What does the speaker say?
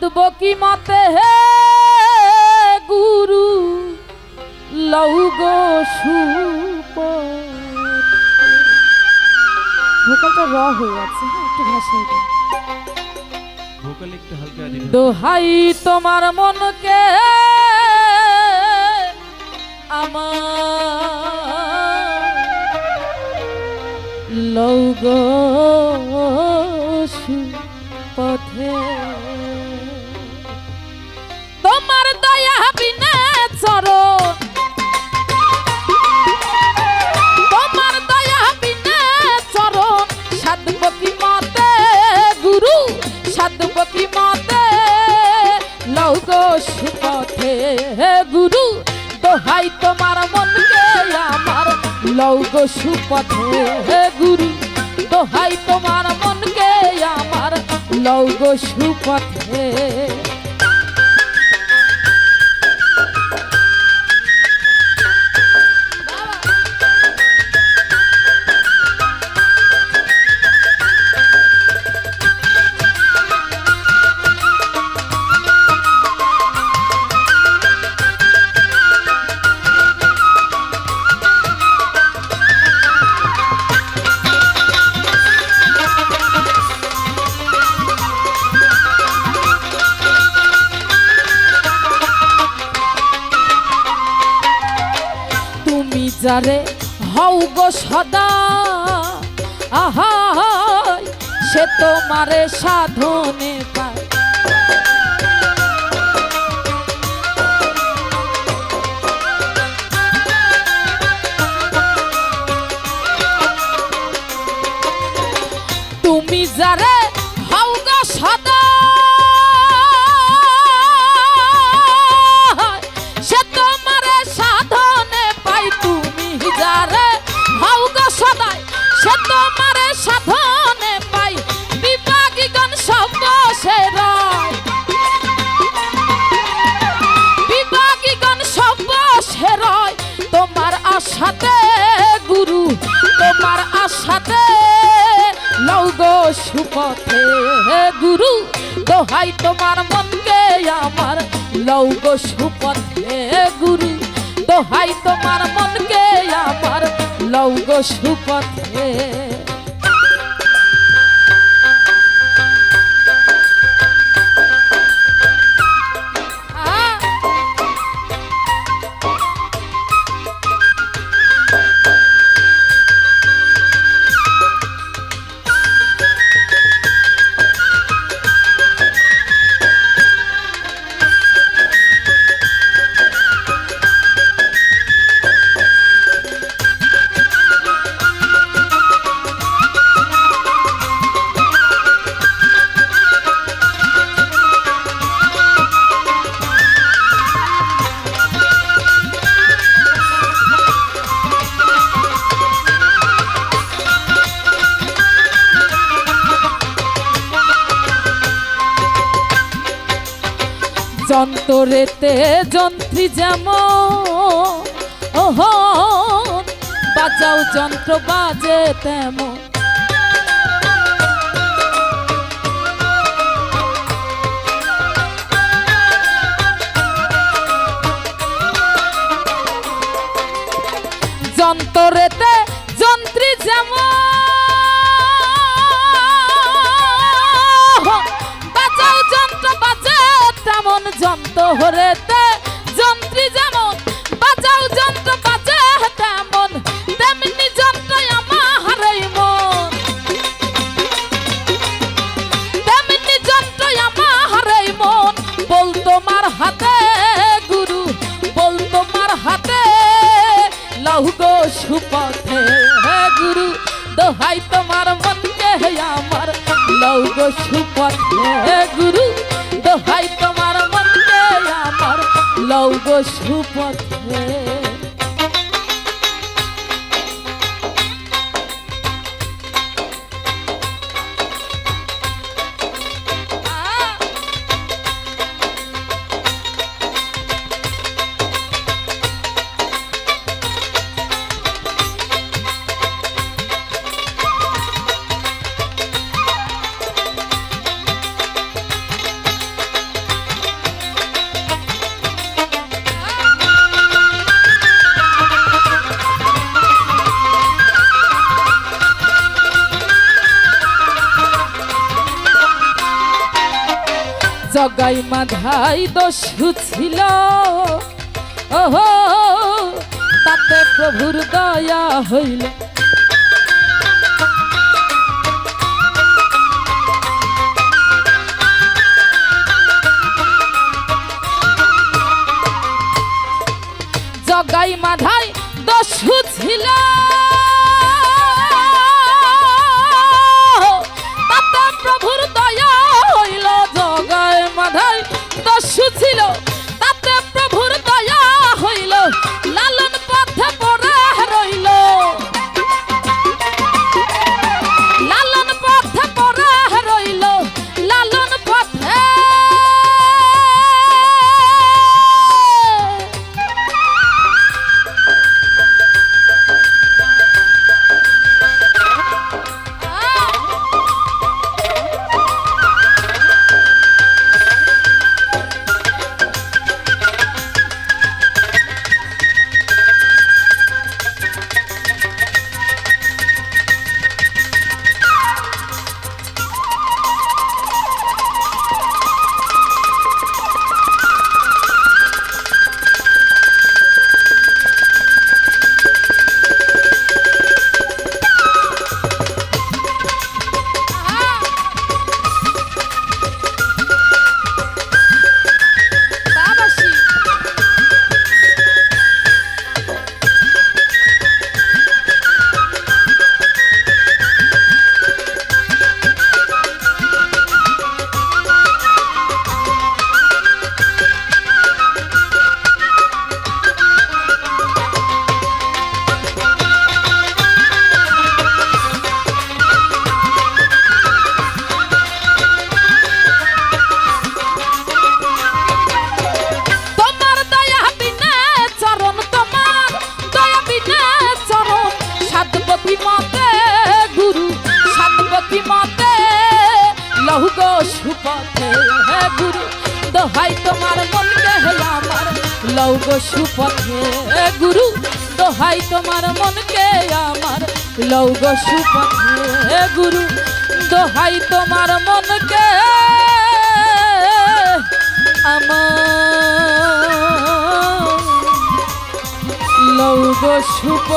সাধব কি মতে? হে গুরু লৌগ সুপ ভোকালটা র হয়ে আছে হ্যাঁ একটু ভাষায় দিন। ভোকাল একটু হালকা দিন দোহাই তোমার মনকে আমার। লৌগ পথে চরণ তোমার মতে গুরু সাধব মতে। লৌগ সুপথে গুরু, দোহাই তোমার মনকে আমার। লৌগ সুপথে হে গুরু, দোহাই তোমার মনকে আমার। লৌগ সুপথে যারে হও গো সদা। আহা সে তোমারে সাধনে পায়। তুমি যারে সুপথে হে গুরু, দোহাই তোমার মনকে, আমার লৌগ সুপথে। গুরু, দোহাই তোমার মনকে, আমার লৌগ সুপথে। যন্তরেতে যন্ত্রী যেমন বাজাও যন্ত্র বাজে তেমন। যন্তরেতে যন্ত্রী যেমন তেমন যন্ত্রেতে যন্ত্রী যেমন বাজাও যন্ত্র বাজে তেমন, তেমনি যন্ত্র আমার মন। তেমনি যন্ত্র আমার মন। বল তোমার হাতে গুরু, বল তোমার হাতে লহুগো সুপথে। হে গুরু, দোহাই তোমার মনকে আমার লহুগো সুপথে। গুরু, দোহাই তোমার লহুগো সুপথে। জগাই মাধাই দস্যু ছিল। ওহো তাতে প্রভুর দয়া হইল। সুপথে হে গুরু দোহাই তোমার মনকে আমার লহু গো সুপথে হে গুরু দোহাই তোমার মনকে আমার লহু গো সুপথে হে গুরু দোহাই তোমার মনকে আমার লৌগ সুপ